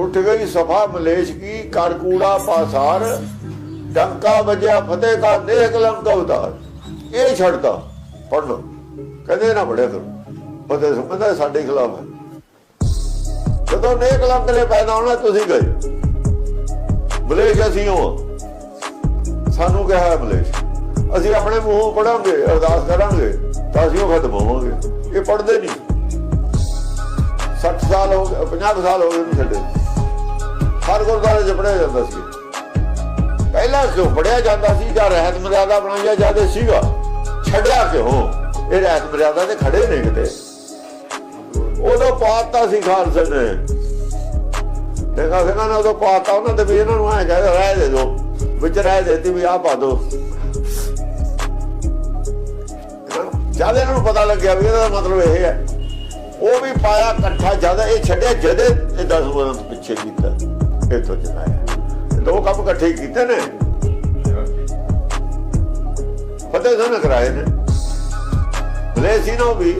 ਉੱਠ ਗਈ ਸਫਾ ਮਲੇਸ਼ ਕੀ, ਕਰ ਕੂੜਾ ਪਾਸਾਰ ਡੰਕਾ ਵਜਿਆ ਫਤਿਹ ਕਾ, ਦੇਖ ਲੰਕ ਉਤਾਰ। ਇਹ ਛੱਡਦਾ। ਪੜ੍ਹ ਲਓ। ਕਹਿੰਦੇ ਨਾ ਪੜਿਆ ਕਰੋ। ਫਤਿਹ ਸਮਝਦਾ ਸਾਡੇ ਖਿਲਾਫ ਹੈ। ਜਦੋਂ ਨੇਕ ਲੰਕ ਲੈ ਪੈਦਾ ਹੋਣਾ, ਤੁਸੀਂ ਗਏ। ਮਲੇਸ਼ ਅਸੀਂ ਹੋ ਸਾਨੂੰ ਕਿਹਾ ਮਲੇਸ਼। ਅਸੀਂ ਆਪਣੇ ਮੂੰਹੋਂ ਪੜਾਂਗੇ ਅਰਦਾਸ ਕਰਾਂਗੇ, ਤਾਂ ਅਸੀਂ ਉਹ ਖਤਮ ਹੋਵਾਂਗੇ। ਇਹ ਪੜਦੇ ਨਹੀਂ। 60 ਸਾਲ ਹੋ ਗਏ 50 ਸਾਲ ਹੋ ਗਏ ਨੂੰ ਛੱਡੇ। ਹਰ ਗੁਰਦੁਆਰੇ 'ਚ ਪੜਿਆ ਜਾਂਦਾ ਸੀ। ਪਹਿਲਾਂ ਕਿਉਂ ਪੜਿਆ ਜਾਂਦਾ ਸੀ ਜਾਂ ਰਹਿਤ ਮਰਿਆਦਾ ਬਣਾਇਆ ਜਾਂਦੇ ਸੀਗਾ? ਛੱਡਿਆ ਕਿਉਂ? ਇਹ ਰਹਿਤ ਮਰਿਆਦਾ ਤੇ ਖੜੇ ਨੇ ਕਿਤੇ। ਉਦੋਂ ਪਾਤਾ ਸੀ ਖਾਲਸੇ ਨੇ। ਦੇਖਾ ਸਿੰਘਾਂ ਨੇ ਉਦੋਂ ਪਾਤਾ, ਉਹਨਾਂ ਦੇ ਵੀ ਇਹਨਾਂ ਨੂੰ ਐ ਕਹਿੰਦਾ ਰਹਿ ਦੇ ਦੋ, ਵਿੱਚ ਰਹਿ ਦੇਤੀ ਵੀ ਆਹ ਪਾ ਦੋ। ਜਦ ਇਹਨਾਂ ਨੂੰ ਪਤਾ ਲੱਗਿਆ ਵੀ ਇਹਦਾ ਮਤਲਬ ਇਹ ਹੈ, ਉਹ ਵੀ ਪਾਇਆ ਇਕੱਠਾ ਜ਼ਿਆਦਾ ਇਹ ਛੱਡਿਆ, ਜਦੇ ਇਹ 10 ਵਰਾਂ ਪਿੱਛੇ ਕੀਤਾ। ਇੱਥੋਂ ਚਲਾਇਆ ਦੋ ਕੰਮ ਇਕੱਠੇ ਕੀਤੇ ਨੇ। ਫਤਿਹ ਸਨ ਕਰਾਏ ਨੇ। ਲੈ ਸੀ ਨੋ ਵੀ।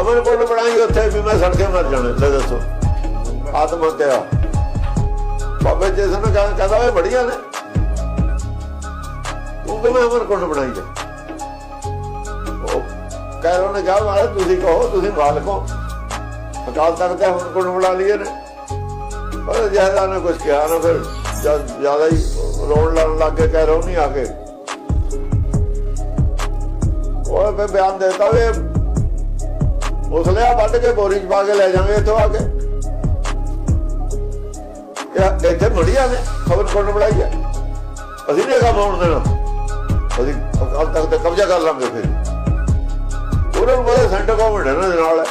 ਅਮਰ ਕੋਲ ਬਣਾਈ ਉੱਥੇ ਵੀ ਮੈਂ ਸੜਕੇ ਮਰ ਜਾਣਾ ਲੈ ਦੱਸੋ। ਆਤਮ ਹੱਤਿਆ। ਬਾਬੇ ਜਿਸ ਸਨ ਕਹਿੰਦਾ ਵੇ ਬੜੀਆਂ ਨੇ। ਤੂੰ ਕਿਵੇਂ ਅਮਰ ਕੋਲ ਬਣਾਈ ਜਾ ਉਹ ਕਹਿ ਰਹੇ ਨੇ ਕਿਹਾ ਮਾਰੇ ਤੁਸੀਂ ਕਹੋ, ਤੁਸੀਂ ਮਾਲਕ ਹੋ। ਅਕਾਲ ਤਖਤ ਤੇ ਹੁਣ ਕੋਲ ਲਈਏ ਨੇ। ਪਰ ਜ਼ਿਆਦਾ ਨੇ ਕੁਝ ਕਿਹਾ ਨਾ ਫਿਰ ਜ਼ਿਆਦਾ ਹੀ ਰੋਣ ਲੜਨ ਲੱਗ ਕੇ ਕਹਿ ਰੋ ਨਹੀਂ ਆ ਕੇ ਉਹ ਫੇ ਬਿਆਨ ਦੇਤਾ ਵੇ ਉਸ ਵੱਢ ਕੇ ਬੋਰੀ ਚ ਪਾ ਕੇ ਲੈ ਜਾਵਾਂਗੇ ਇੱਥੋਂ ਆ ਕੇ। ਇਹ ਇੱਥੇ ਮੜੀਆਂ ਨੇ, ਖਬਰ ਕੋਣ ਬੁਲਾਈ ਹੈ ਅਸੀਂ ਨਹੀਂ ਕੰਮ ਹੋਣ ਦੇਣਾ। ਅਸੀਂ ਅਕਾਲ ਤਖਤ ਤੇ ਕਬਜ਼ਾ ਕਰ ਲਾਂਗੇ ਫਿਰ। ਉਹਨਾਂ ਨੂੰ ਬੜਾ ਸੈਂਟਰ ਗਵਰਨਮੈਂਟ ਹੈ ਨਾ ਇਹਦੇ ਨਾਲ।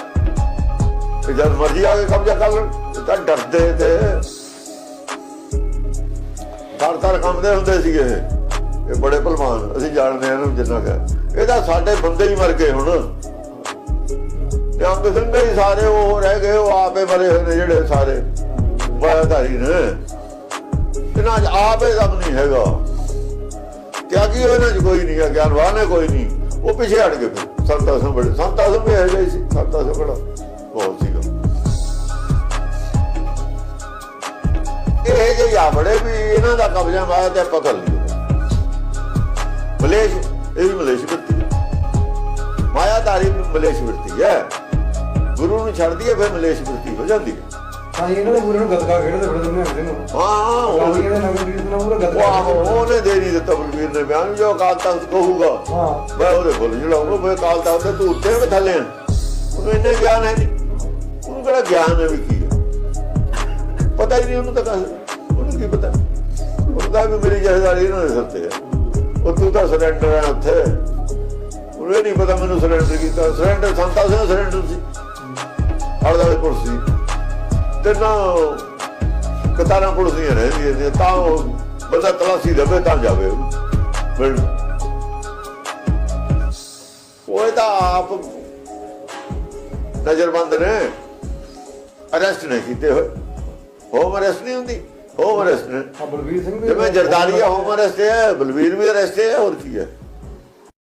ਤੇ ਜਦ ਮਰਜ਼ੀ ਆ ਕੇ ਕਬਜ਼ਾ ਕਰ ਲੈਣ ਤਾਂ ਡਰਦੇ ਤੇ। ਤਰ ਤਰ ਕੰਮਦੇ ਹੁੰਦੇ ਸੀਗੇ ਇਹ। ਬੜੇ ਭਲਵਾਨ, ਅਸੀਂ ਜਾਣਦੇ ਹਾਂ ਇਹਨੂੰ ਜਿੰਨਾ ਕਿ ਇਹਦਾ ਸਾਡੇ ਬੰਦੇ ਹੀ ਮਰ ਗਏ ਹੁਣ। ਤੇ ਅੰਗ ਸਿੰਘ ਹੀ ਸਾਰੇ ਉਹ ਰਹਿ ਗਏ, ਉਹ ਆਪੇ ਮਰੇ ਹੋਏ ਨੇ ਜਿਹੜੇ ਸਾਰੇ। ਬਾਇਆਧਾਰੀ ਨੇ। ਇਹਨਾਂ 'ਚ ਆਪੇ ਦਮ ਨਹੀਂ ਹੈਗਾ। ਕੀ ਇਹਨਾਂ 'ਚ ਕੋਈ ਨਹੀਂ ਹੈ ਗਿਆਨਵਾਨ ਹੈ ਕੋਈ ਨਹੀਂ। ਉਹ ਪਿੱਛੇ ਹਟ ਗਏ ਫਿਰ। ਸੰਤਾਂ ਸਿੰਘ ਬੜੇ ਸੰਤਾਂ ਸਿੰਘ ਸੀ, ਸੰਤਾਂ ਸਿੰਘ ਇਹ ਜੇ ਆ ਬੜੇ ਵੀ ਇਹਨਾਂ ਦਾ ਕਬਜ਼ਾ ਮਾਇਆ ਤੇ ਪਕੜ ਲਿਓ ਮਲੇਸ਼ ਇਹ ਵੀ ਮਲੇਸ਼ ਵਰਤੀ ਹੈ। ਮਾਇਆਧਾਰੀ ਵੀ ਮਲੇਸ਼ ਵਰਤੀ ਹੈ। ਗੁਰੂ ਨੂੰ ਛੱਡਦੀ ਹੈ ਫਿਰ ਮਲੇਸ਼ ਵਰਤੀ ਹੋ ਜਾਂਦੀ ਹੈ। ਤਾਂ ਇਹਨਾਂ ਦੇ ਪੂਰੇ ਨੂੰ ਗਦਕਾ ਖੇਡਦੇ ਬੜੇ ਦੁਨੀਆ ਹੁੰਦੇ ਨੂੰ। ਹਾਂ ਉਹ ਉਹਨੇ ਦੇ ਨਹੀਂ ਦਿੱਤਾ ਬਲਵੀਰ ਨੇ। ਬਿਆਨ ਜੋ ਅਕਾਲ ਤਖਤ ਕਹੂਗਾ। ਹਾਂ। ਮੈਂ ਉਹਦੇ ਕੋਲ ਜਿਹੜਾ ਉਹ ਮੈਂ ਅਕਾਲ ਤਖਤ ਤੇ ਤੂੰ ਉੱਤੇ ਵੀ ਥੱਲੇ ਉਹਨੂੰ ਇੰਨੇ ਗਿਆਨ ਹੈ ਨਹੀਂ। ਉਹਨੂੰ ਕਿਹੜਾ ਗਿਆਨ ਹੈ ਵੀ ਕੀ ਪਤਾ ਹੀ ਨਹੀਂ ਉਹਨੂੰ ਤਾਂ ਕੀ ਪਤਾ? ਉਹਦਾ ਵੀ ਮੇਰੀ ਜਹਦਾਰੀ ਇਹਨਾਂ ਦੇ ਸਿਰ ਹੈ ਉਹ ਤੂੰ ਤਾਂ ਸਰੈਂਡਰ ਹੈ ਉੱਥੇ। ਉਹਨੂੰ ਨਹੀਂ ਪਤਾ ਮੈਨੂੰ ਸਰੈਂਡਰ ਕੀਤਾ। ਸਰੈਂਡਰ ਸੰਤਾ ਸਿੰਘ ਸਰੈਂਡਰ ਸੀ। ਅੜਦਾ ਕੁਰਸੀ ਤੇ ਨਾ ਕਤਾਰਾਂ ਪੁਲਿਸੀਆਂ ਰਹਿੰਦੀਆਂ ਨੇ। ਤਾਂ ਉਹ ਬੰਦਾ ਤਲਾਸੀ ਦੇਵੇ ਤਾਂ ਜਾਵੇ ਉਹ। ਉਹ ਤਾਂ ਆਪ ਨਜ਼ਰਬੰਦ ਨੇ। ਅਰੈਸਟ ਨਹੀਂ ਕੀਤੇ ਹੋਏ। ਹੋਮ ਅਰੈਸਟ ਨਹੀਂ ਹੁੰਦੀ। ਹੋਮ ਅਰੈਸਟ ਨੇ ਬਲਵੀਰ ਸਿੰਘ ਵੀ ਜਿਵੇਂ ਜਰਦਾਰੀਆ ਹੋਮ ਅਰੈਸਟ ਹੈ ਬਲਵੀਰ ਵੀ ਅਰੈਸਟ ਹੈ ਹੋਰ ਕੀ ਹੈ